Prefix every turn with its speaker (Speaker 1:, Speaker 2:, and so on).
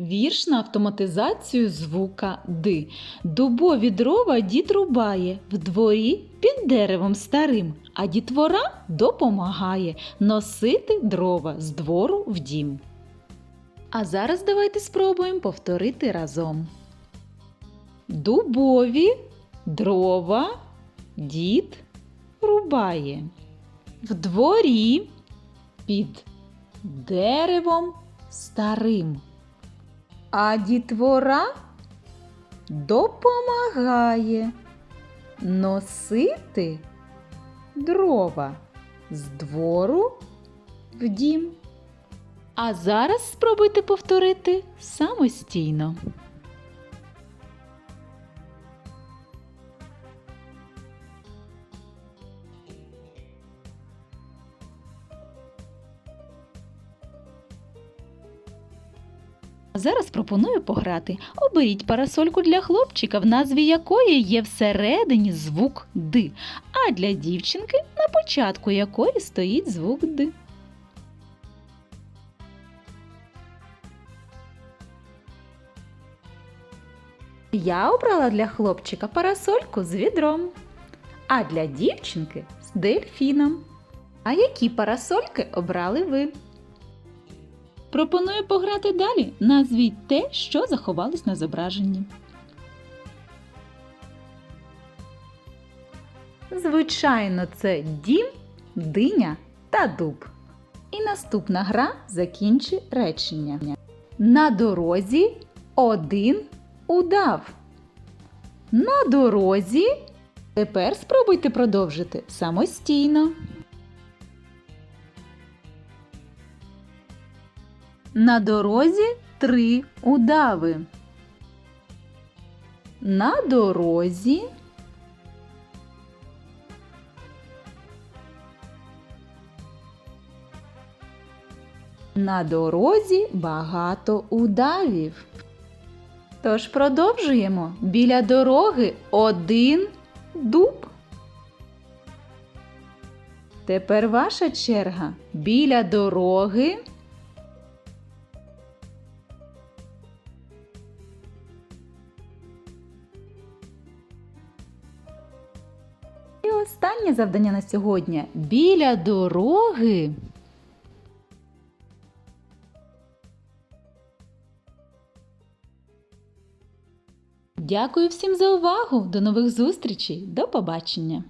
Speaker 1: Вірш на автоматизацію звука Д. Дубові дрова дід рубає в дворі під деревом старим, а дітвора допомагає носити дрова з двору в дім. А зараз давайте спробуємо повторити разом. Дубові дрова дід рубає. В дворі під деревом старим. А дітвора допомагає носити дрова з двору в дім. А зараз спробуйте повторити самостійно. Зараз пропоную пограти. Оберіть парасольку для хлопчика, в назві якої є всередині звук Д, а для дівчинки, на початку якої стоїть звук Д. Я обрала для хлопчика парасольку з відром, а для дівчинки з дельфіном. А які парасольки обрали ви? Пропоную пограти далі. Назвіть те, що заховалось на зображенні. Звичайно, це дім, диня та дуб. І наступна гра закінчи речення. На дорозі один удав. На дорозі. Тепер спробуйте продовжити самостійно. На дорозі три удави. На дорозі. На дорозі багато удавів. Тож продовжуємо. Біля дороги один дуб. Тепер ваша черга. Біля дороги. Останнє завдання на сьогодні. Біля дороги. Дякую всім за увагу. До нових зустрічей. До побачення.